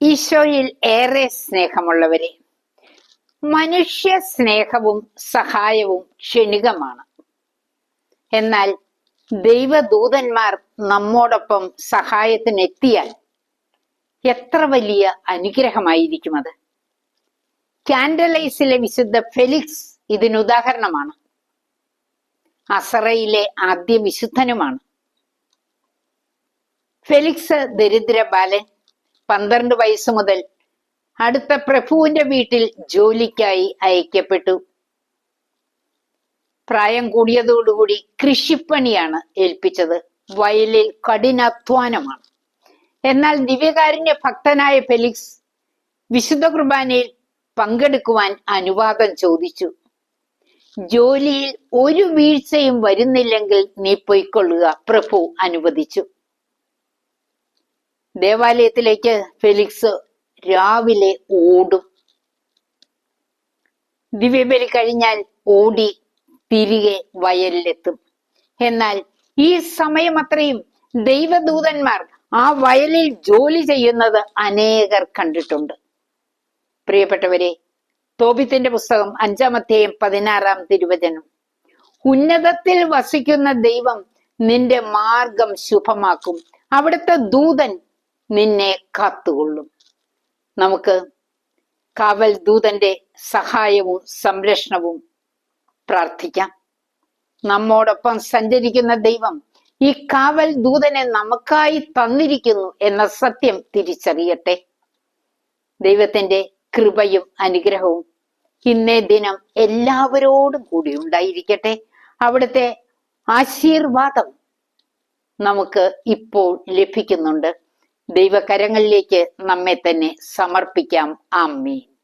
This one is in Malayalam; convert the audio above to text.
ഈശോയിൽ ഏറെ സ്നേഹമുള്ളവരെ മനുഷ്യ സ്നേഹവും സഹായവും ക്ഷണികമാണ്. എന്നാൽ ദൈവദൂതന്മാർ നമ്മോടൊപ്പം സഹായത്തിനെത്തിയാൽ എത്ര വലിയ അനുഗ്രഹമായിരിക്കും അത്. കാൻഡലൈസിലെ വിശുദ്ധ ഫെലിക്സ് ഇതിനുദാഹരണമാണ്. അസറയിലെ ആദ്യ വിശുദ്ധനുമാണ്. ഫെലിക്സ് ദരിദ്ര ബാലൻ പന്ത്രണ്ട് വയസ്സ് മുതൽ അടുത്ത പ്രഭുവിന്റെ വീട്ടിൽ ജോലിക്കായി അയക്കപ്പെട്ടു. പ്രായം കൂടിയതോടുകൂടി കൃഷിപ്പണിയാണ് ഏൽപ്പിച്ചത്. വയലിൽ കഠിനാധ്വാനമാണ്. എന്നാൽ ദിവ്യകാരുണ്യ ഭക്തനായ ഫെലിക്സ് വിശുദ്ധ കുർബാനയിൽ പങ്കെടുക്കുവാൻ അനുവാദം ചോദിച്ചു. ജോലിയിൽ ഒരു വീഴ്ചയും വരുന്നില്ലെങ്കിൽ നീ പൊയ്ക്കൊള്ളുക പ്രഭു അനുവദിച്ചു. ദേവാലയത്തിലേക്ക് ഫെലിക്സ് രാവിലെ ഓടും. ദിവ്യബലി കഴിഞ്ഞാൽ ഓടി തിരികെ വയലിലെത്തും. എന്നാൽ ഈ സമയം അത്രയും ദൈവദൂതന്മാർ ആ വയലിൽ ജോലി ചെയ്യുന്നത് അനേകർ കണ്ടിട്ടുണ്ട്. പ്രിയപ്പെട്ടവരെ തോപിത്തിന്റെ പുസ്തകം അഞ്ചാമത്തെയും പതിനാറാം തിരുവചനം. ഉന്നതത്തിൽ വസിക്കുന്ന ദൈവം നിന്റെ മാർഗം ശുഭമാക്കും. അവിടുത്തെ ദൂതൻ നിന്നെ കാത്തുകൊള്ളും. നമുക്ക് കാവൽ ദൂതന്റെ സഹായവും സംരക്ഷണവും പ്രാർത്ഥിക്കാം. നമ്മോടൊപ്പം സഞ്ചരിക്കുന്ന ദൈവം ഈ കാവൽ ദൂതനെ നമുക്കായി തന്നിരിക്കുന്നു എന്ന സത്യം തിരിച്ചറിയട്ടെ. ദൈവത്തിന്റെ കൃപയും അനുഗ്രഹവും ഇന്നേ ദിനം എല്ലാവരോടും കൂടി ഉണ്ടായിരിക്കട്ടെ. അവിടുത്തെ ആശീർവാദം നമുക്ക് ഇപ്പോൾ ലഭിക്കുന്നുണ്ട്. ദൈവകരങ്ങളിലേക്ക് നമ്മെ തന്നെ സമർപ്പിക്കാം. ആമീൻ.